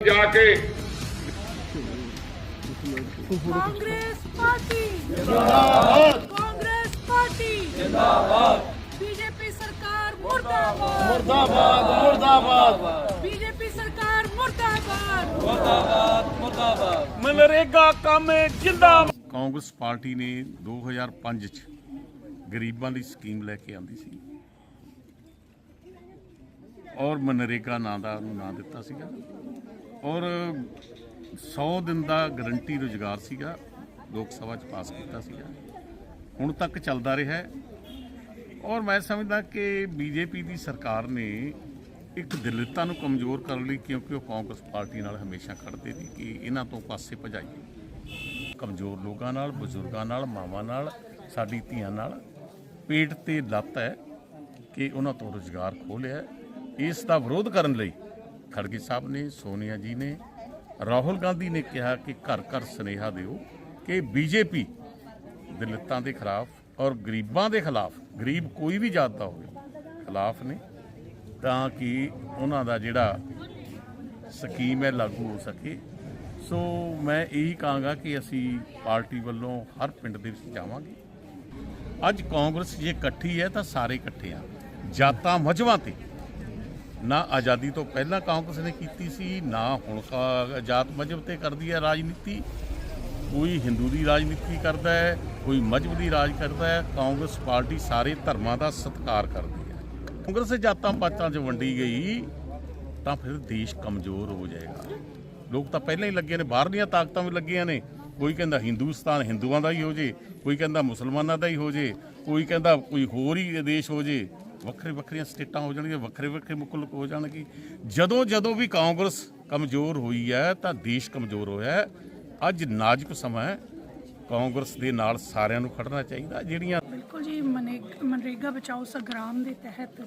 ਜਾ ਕੇ। ਕਾਂਗਰਸ ਪਾਰਟੀ। ਜਿੰਦਾਬਾਦ। ਕਾਂਗਰਸ ਪਾਰਟੀ। ਜਿੰਦਾਬਾਦ। ਬੀਜੇਪੀ ਸਰਕਾਰ ਮੁਰਦਾਬਾਦ। ਮੁਰਦਾਬਾਦ ਮੁਰਦਾਬਾਦ। ਬੀਜੇਪੀ ਸਰਕਾਰ ਮੁਰਦਾਬਾਦ। ਮਨਰੇਗਾ ਕੰਮ ਜਿੰਦਾ ਕਾਂਗਰਸ ਪਾਰਟੀ ਨੇ 2005 ਚ ਗਰੀਬਾਂ ਦੀ ਸਕੀਮ ਲੈ ਕੇ ਆਂਦੀ ਸੀ। ਔਰ ਮਨਰੇਗਾ ਨਾਂ ਦਾ ਉਹਨੂੰ ਨਾਂ ਦਿੱਤਾ ਸੀਗਾ। ਔਰ 100 ਦਿਨ ਦਾ ਗਰੰਟੀ ਰੁਜ਼ਗਾਰ ਸੀਗਾ, ਲੋਕ ਸਭਾ ਚ ਪਾਸ ਕੀਤਾ ਸੀਗਾ। ਹੁਣ ਤੱਕ ਚੱਲਦਾ ਰਿਹਾ ਹੈ। ਔਰ ਮੈਂ ਸਮਝਦਾ ਕਿ ਬੀਜੇਪੀ ਦੀ ਸਰਕਾਰ ਨੇ ਇੱਕ ਦਲਿਤਾਂ ਨੂੰ ਕਮਜ਼ੋਰ ਕਰਨ ਲਈ, ਕਿਉਂਕਿ ਉਹ ਕਾਂਗਰਸ ਪਾਰਟੀ ਨਾਲ ਹਮੇਸ਼ਾ ਖੜਦੇ ਸੀ ਕਿ ਇਹਨਾਂ ਤੋਂ ਪਾਸੇ ਭਜਾਈਏ। ਕਮਜ਼ੋਰ ਲੋਕਾਂ ਨਾਲ, ਬਜ਼ੁਰਗਾਂ ਨਾਲ, ਮਾਵਾਂ ਨਾਲ, ਸਾਡੀ ਧੀਆਂ ਨਾਲ ਪੇਟ ਤੇ ਲੱਤ ਹੈ ਕਿ ਉਹਨਾਂ ਤੋਂ ਰੁਜ਼ਗਾਰ ਖੋਲਿਆ ਇਸ ਦਾ ਵਿਰੋਧ ਕਰਨ ਲਈ ਖੜਗੇ ਸਾਹਿਬ ਨੇ, ਸੋਨੀਆ ਜੀ ਨੇ, ਰਾਹੁਲ ਗਾਂਧੀ ਨੇ ਕਿਹਾ ਕਿ ਘਰ ਘਰ ਸੁਨੇਹਾ ਦਿਓ ਕਿ ਬੀਜੇਪੀ ਦਲਿਤਾਂ ਦੇ ਖਿਲਾਫ ਔਰ ਗਰੀਬਾਂ ਦੇ ਖਿਲਾਫ, ਗਰੀਬ ਕੋਈ ਵੀ ਜਾਤ ਦਾ ਹੋਵੇ, ਖਿਲਾਫ ਨੇ, ਤਾਂ ਕਿ ਉਹਨਾਂ ਦਾ ਜਿਹੜਾ ਸਕੀਮ ਹੈ ਲਾਗੂ ਹੋ ਸਕੇ। ਸੋ ਮੈਂ ਇਹੀ ਕਹਾਂਗਾ ਕਿ ਅਸੀਂ ਪਾਰਟੀ ਵੱਲੋਂ ਹਰ ਪਿੰਡ ਦੇ ਵਿੱਚ ਜਾਵਾਂਗੇ। ਅੱਜ ਕਾਂਗਰਸ ਜੇ ਇਕੱਠੀ ਹੈ ਤਾਂ ਸਾਰੇ ਇਕੱਠੇ ਆ। ਜਾਤਾਂ ਮਜਬਾਂ ਤੇ ਨਾ ਆਜ਼ਾਦੀ ਤੋਂ ਪਹਿਲਾਂ ਕਾਂਗਰਸ ਨੇ ਕੀਤੀ ਸੀ, ਨਾ ਹੁਣ ਕਾ- ਜਾਤ ਮਜਬ ਤੇ ਕਰਦੀ ਹੈ ਰਾਜਨੀਤੀ। ਕੋਈ ਹਿੰਦੂ ਦੀ ਰਾਜਨੀਤੀ ਕਰਦਾ ਹੈ, ਕੋਈ ਮਜਬ ਦੀ ਰਾਜ ਕਰਦਾ ਹੈ, ਕਾਂਗਰਸ ਪਾਰਟੀ ਸਾਰੇ ਧਰਮਾਂ ਦਾ ਸਤਿਕਾਰ ਕਰਦੀ ਹੈ। ਕਾਂਗਰਸ ਜਾਤਾਂ ਪਾਤਾਂ 'ਚ ਵੰਡੀ ਗਈ, ਤਾਂ ਫਿਰ ਦੇਸ਼ ਕਮਜ਼ੋਰ ਹੋ ਜਾਏਗਾ। ਲੋਕ ਤਾਂ ਪਹਿਲਾਂ ਹੀ ਲੱਗੇ ਨੇ ਬਾਹਰਲੀਆਂ ਤਾਕਤਾਂ ਵੀ ਲੱਗੀਆਂ ਨੇ। ਕੋਈ ਕਹਿੰਦਾ ਹਿੰਦੁਸਤਾਨ ਹਿੰਦੂਆਂ ਦਾ ਹੀ ਹੋ ਜੇ, ਕੋਈ ਕਹਿੰਦਾ ਮੁਸਲਮਾਨਾਂ ਦਾ ਹੀ ਹੋ ਜੇ, ਕੋਈ ਕਹਿੰਦਾ ਕੋਈ ਹੋਰ ਹੀ ਦੇਸ਼ ਹੋ ਜੇ। ਵੱਖਰੇ ਵੱਖਰੀਆਂ ਸਟੇਟਾਂ ਹੋ ਜਾਣਗੀਆਂ, ਵੱਖਰੇ ਵੱਖਰੇ ਮੁਲਕ ਹੋ ਜਾਣਗੇ। ਜਦੋਂ ਜਦੋਂ ਵੀ ਕਾਂਗਰਸ ਕਮਜ਼ੋਰ ਹੋਈ ਹੈ ਤਾਂ ਦੇਸ਼ ਕਮਜ਼ੋਰ ਹੋਇਆ ਹੈ। ਅੱਜ ਨਾਜ਼ੁਕ ਸਮਾਂ ਹੈ। ਕਾਂਗਰਸ ਦੇ ਨਾਲ ਸਾਰਿਆਂ ਨੂੰ ਖੜਨਾ ਚਾਹੀਦਾ। ਜਿਹੜੀਆਂ ਬਿਲਕੁਲ ਜੀ ਮਨਰੇਗਾ ਬਚਾਓ ਸੰਗਰਾਮ ਦੇ ਤਹਿਤ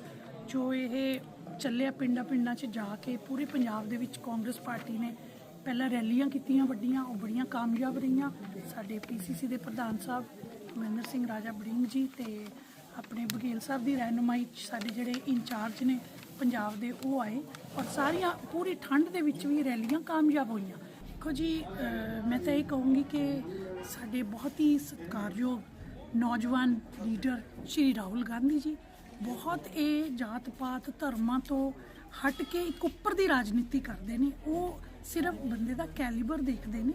ਜੋ ਇਹ ਚੱਲਿਆ ਪਿੰਡਾਂ ਪਿੰਡਾਂ 'ਚ ਜਾ ਕੇ ਪੂਰੇ ਪੰਜਾਬ ਦੇ ਵਿੱਚ ਕਾਂਗਰਸ ਪਾਰਟੀ ਨੇ ਪਹਿਲਾਂ ਰੈਲੀਆਂ ਕੀਤੀਆਂ ਵੱਡੀਆਂ, ਉਹ ਬੜੀਆਂ ਕਾਮਯਾਬ ਰਹੀਆਂ। ਸਾਡੇ ਪੀਸੀਸੀ ਦੇ ਪ੍ਰਧਾਨ ਸਾਹਿਬ ਮਹਿੰਦਰ ਸਿੰਘ ਰਾਜਾ ਬੜਿੰਗ ਜੀ ਤੇ ਆਪਣੇ ਬਘੇਲ ਸਾਹਿਬ ਦੀ ਰਹਿਨੁਮਾਈ 'ਚ ਸਾਡੇ ਜਿਹੜੇ ਇੰਚਾਰਜ ਨੇ ਪੰਜਾਬ ਦੇ, ਉਹ ਆਏ ਔਰ ਸਾਰੀਆਂ, ਪੂਰੀ ਠੰਡ ਦੇ ਵਿੱਚ ਵੀ ਰੈਲੀਆਂ ਕਾਮਯਾਬ ਹੋਈਆਂ। ਦੇਖੋ ਜੀ ਮੈਂ ਤਾਂ ਇਹ ਕਹੂੰਗੀ ਕਿ ਸਾਡੇ ਬਹੁਤ ਹੀ ਸਤਿਕਾਰਯੋਗ ਨੌਜਵਾਨ ਲੀਡਰ ਸ਼੍ਰੀ ਰਾਹੁਲ ਗਾਂਧੀ ਜੀ, ਬਹੁਤ ਇਹ ਜਾਤ ਪਾਤ ਧਰਮਾਂ ਤੋਂ ਹਟ ਕੇ ਇੱਕ ਉੱਪਰ ਦੀ ਰਾਜਨੀਤੀ ਕਰਦੇ ਨੇ। ਉਹ ਸਿਰਫ ਬੰਦੇ ਦਾ ਕੈਲੀਬਰ ਦੇਖਦੇ ਨੇ।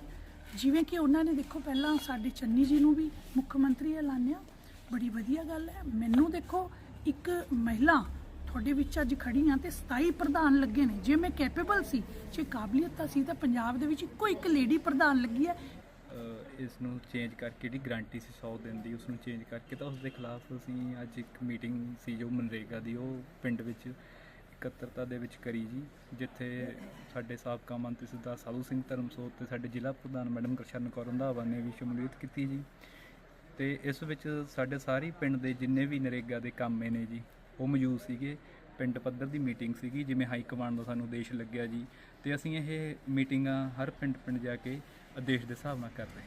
ਜਿਵੇਂ ਕਿ ਉਹਨਾਂ ਨੇ ਦੇਖੋ, ਪਹਿਲਾਂ ਸਾਡੇ ਚੰਨੀ ਜੀ ਨੂੰ ਵੀ ਮੁੱਖ ਮੰਤਰੀ ਐਲਾਨਿਆ ਬੜੀ ਵਧੀਆ ਗੱਲ ਹੈ। ਮੈਨੂੰ ਦੇਖੋ, ਇੱਕ ਮਹਿਲਾ ਤੁਹਾਡੇ ਵਿੱਚ ਅੱਜ ਖੜੀ ਆ ਤੇ 27 ਪ੍ਰਧਾਨ ਲੱਗੇ ਨੇ। ਜੇ ਮੈਂ ਕੈਪੇਬਲ ਸੀ, ਜੇ ਕਾਬਲੀਅਤ ਤਾਂ ਸੀ, ਤਾਂ ਪੰਜਾਬ ਦੇ ਵਿੱਚ ਇੱਕੋ ਇੱਕ ਲੇਡੀ ਪ੍ਰਧਾਨ ਲੱਗੀ ਹੈ। ਇਸ ਨੂੰ ਚੇਂਜ ਕਰਕੇ ਜਿਹੜੀ ਗਰੰਟੀ ਸੀ 100 ਦਿਨ ਦੀ ਉਸ ਨੂੰ ਚੇਂਜ ਕਰਕੇ ਤਾਂ ਉਸ ਦੇ ਖਿਲਾਫ ਅਸੀਂ ਅੱਜ ਇੱਕ ਮੀਟਿੰਗ ਸੀ ਜੋ ਮਨਰੇਗਾ ਦੀ, ਉਹ ਪਿੰਡ ਵਿੱਚ ਇਕੱਤਰਤਾ ਦੇ ਵਿੱਚ ਕਰੀ ਜੀ, ਜਿੱਥੇ ਸਾਡੇ ਸਾਬਕਾ ਮੰਤਰੀ ਸਰਦਾਰ ਸਾਧੂ ਸਿੰਘ ਧਰਮਸੋਤ ਤੇ ਸਾਡੇ ਜ਼ਿਲ੍ਹਾ ਪ੍ਰਧਾਨ ਮੈਡਮ ਗੁਰਸ਼ਰਨ ਕੌਰ ਰੰਧਾਵਾ ਨੇ ਵੀ ਸ਼ਮੂਲੀਅਤ ਕੀਤੀ ਜੀ। ਤੇ ਇਸ ਵਿੱਚ ਸਾਡੇ ਸਾਰੇ ਪਿੰਡ ਦੇ ਜਿੰਨੇ ਵੀ ਨਰੇਗਾ ਦੇ ਕਾਮੇ ਨੇ ਜੀ, ਉਹ ਮੌਜੂਦ ਸੀਗੇ। ਪਿੰਡ ਪੱਧਰ ਦੀ ਮੀਟਿੰਗ ਸੀਗੀ, ਜਿਵੇਂ ਹਾਈ ਕਮਾਂਡ ਦਾ ਸਾਨੂੰ ਉਦੇਸ਼ ਲੱਗਿਆ ਜੀ। ਤੇ ਅਸੀਂ ਇਹ ਮੀਟਿੰਗਾਂ ਹਰ ਪਿੰਡ ਪਿੰਡ ਜਾ ਕੇ ਆਦੇਸ਼ ਦੇ ਹਿਸਾਬ ਨਾਲ ਕਰ ਰਹੇ